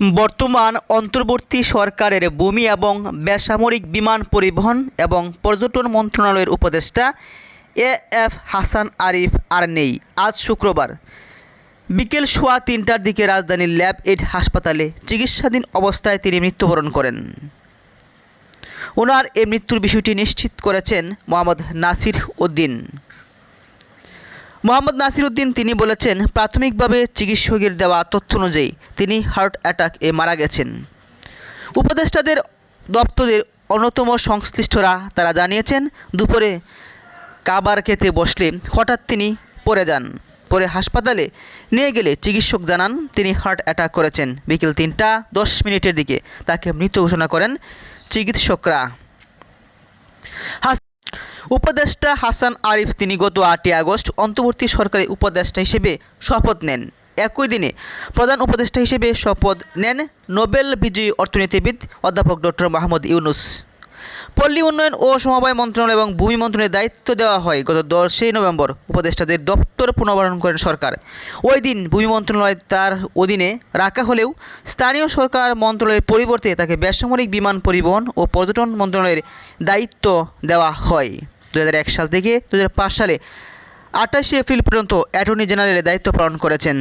বর্তমান অন্তর্বর্তী সরকারের ভূমি এবং বেসামরিক বিমান পরিবহন এবং পর্যটন মন্ত্রণালয়ের উপদেষ্টা এ এফ হাসান আরিফ আর নেই। আজ শুক্রবার বিকেল সোয়া তিনটার দিকে রাজধানীর ল্যাব এইড হাসপাতালে চিকিৎসাধীন অবস্থায় তিনি মৃত্যুবরণ করেন। ওনার এই মৃত্যুর বিষয়টি নিশ্চিত করেছেন মোহাম্মদ নাসির উদ্দিন। মোহাম্মদ নাসির উদ্দিন তিনি বলেছেন, প্রাথমিকভাবে চিকিৎসকের দেওয়া তথ্য অনুযায়ী তিনি হার্ট অ্যাটাক এ মারা গেছেন। উপদেষ্টাদের দপ্তরের অন্যতম সংশ্লিষ্টরা তারা জানিয়েছেন, দুপুরে কাবার খেতে বসলে হঠাৎ তিনি পড়ে যান। পরে হাসপাতালে নিয়ে গেলে চিকিৎসক জানান, তিনি হার্ট অ্যাটাক করেছেন। বিকেল তিনটা দশ মিনিটের দিকে তাকে মৃত ঘোষণা করেন চিকিৎসকরা। উপদেষ্টা হাসান আরিফ তিনি গত আটই আগস্ট অন্তর্বর্তী সরকারি উপদেষ্টা হিসেবে শপথ নেন। একই দিনে প্রধান উপদেষ্টা হিসেবে শপথ নেন নোবেল বিজয়ী অর্থনীতিবিদ অধ্যাপক ডক্টর মাহমুদ ইউনুস। পল্লী উন্নয়ন ও সমবায় মন্ত্রণালয় এবং ভূমি মন্ত্রণালয়ের দায়িত্ব দেওয়া হয়। গত দশই নভেম্বর উপদেষ্টাদের দপ্তর পুনর্বাসন করেন সরকার। ওই দিন ভূমি মন্ত্রণালয় তার অধীনে রাখা হলেও স্থানীয় সরকার মন্ত্রণালয়ের পরিবর্তে তাকে বেসামরিক বিমান পরিবহন ও পর্যটন মন্ত্রণালয়ের দায়িত্ব দেওয়া হয়। দু হাজার এক সাল থেকে দু হাজার পাঁচ সালে আঠাশে এপ্রিল পর্যন্ত অ্যাটর্নি জেনারেলের দায়িত্ব পালন করেছেন।